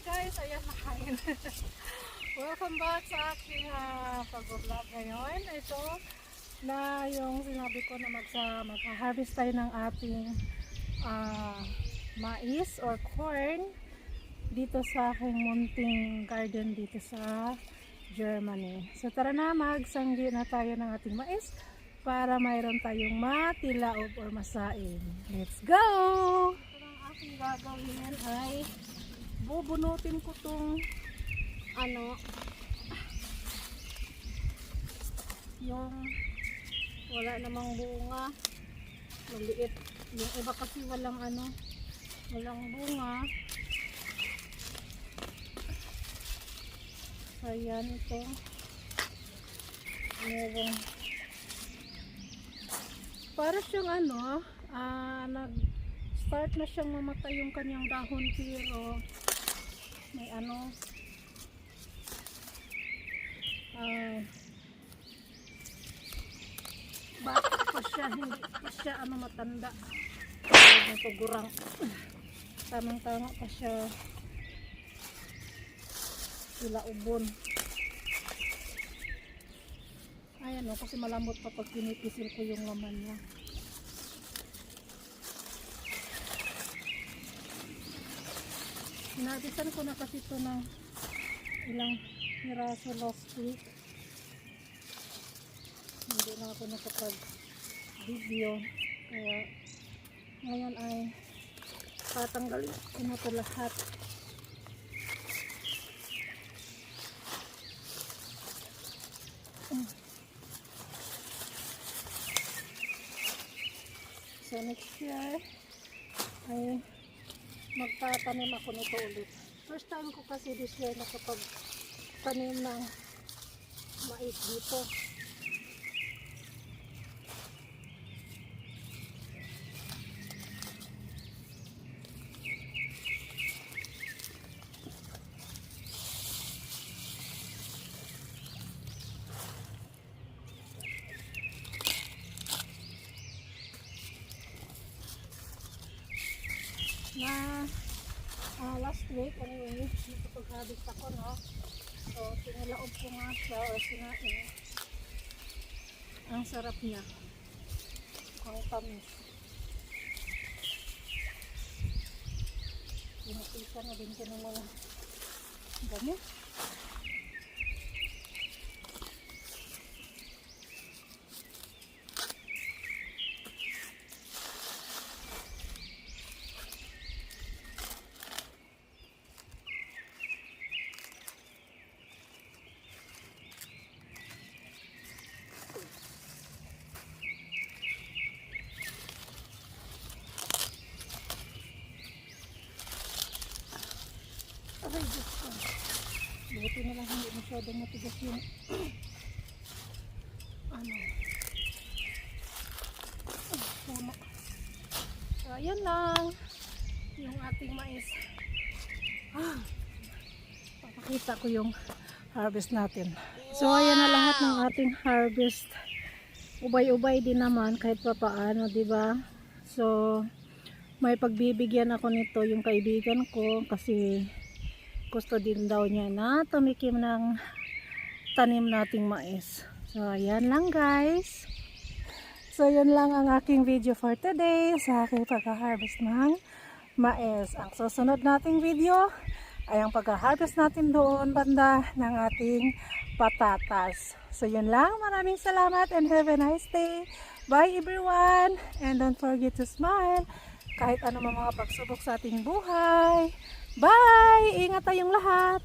guys, ayan nakain. Welcome back sa aking uh, pag-vlog ngayon. Ito na yung sinabi ko na magsa magha-harvest tayo ng ating ah, mais or corn dito sa aking munting garden dito sa Germany. So tara na, magsanggi na tayo ng ating mais para mayroon tayong matilaob or masain. Let's go! Ito ang aking gagawin ay bubunutin ko tong ano. Yung wala namang bunga. Maliit. Yung iba kasi walang ano walang bunga. Ayan ito. Meron para siyang ano ah nag start na siyang mamatay yung kanyang dahon pero may ano. Ah. Bata pa siya hindi pa siya ano matanda? Pagurang tamang tama pa siya. Sila ubon. Ayan o kasi malambot pa pag pinipisil ko yung laman niya Inabisan ko na kasi ito ng ilang piraso last week. Hindi na ako nakapag video. Kaya ngayon ay tatanggalin ko na ito lahat. So next year ay magtatanim ako nito ulit. First time ko kasi this year nakapag tanim ng mais dito. Na ah, last week anyway nakapag-harvest ako no? So sinalaob ko nga siya or sinain. Ang sarap niya. Ang tamis. Pinapisa na din ko ng mga gamit Aray, Diyos ko. Buti na lang hindi masyadong matigas yung ano. Ah, puno. So, ayan lang. Yung ating mais. Ah, papakita ko yung harvest natin. So, ayan na lahat ng ating harvest. Ubay-ubay din naman kahit pa paano, di ba? So, may pagbibigyan ako nito yung kaibigan ko kasi gusto din daw niya na tumikim ng tanim nating mais. So, ayan lang guys. So, yun lang ang aking video for today sa aking pagka-harvest ng mais. Ang susunod nating video ay ang pagka-harvest natin doon banda ng ating patatas. So, yun lang. Maraming salamat and have a nice day. Bye everyone! And don't forget to smile kahit ano mga pagsubok sa ating buhay. Bye! Ingat tayong lahat!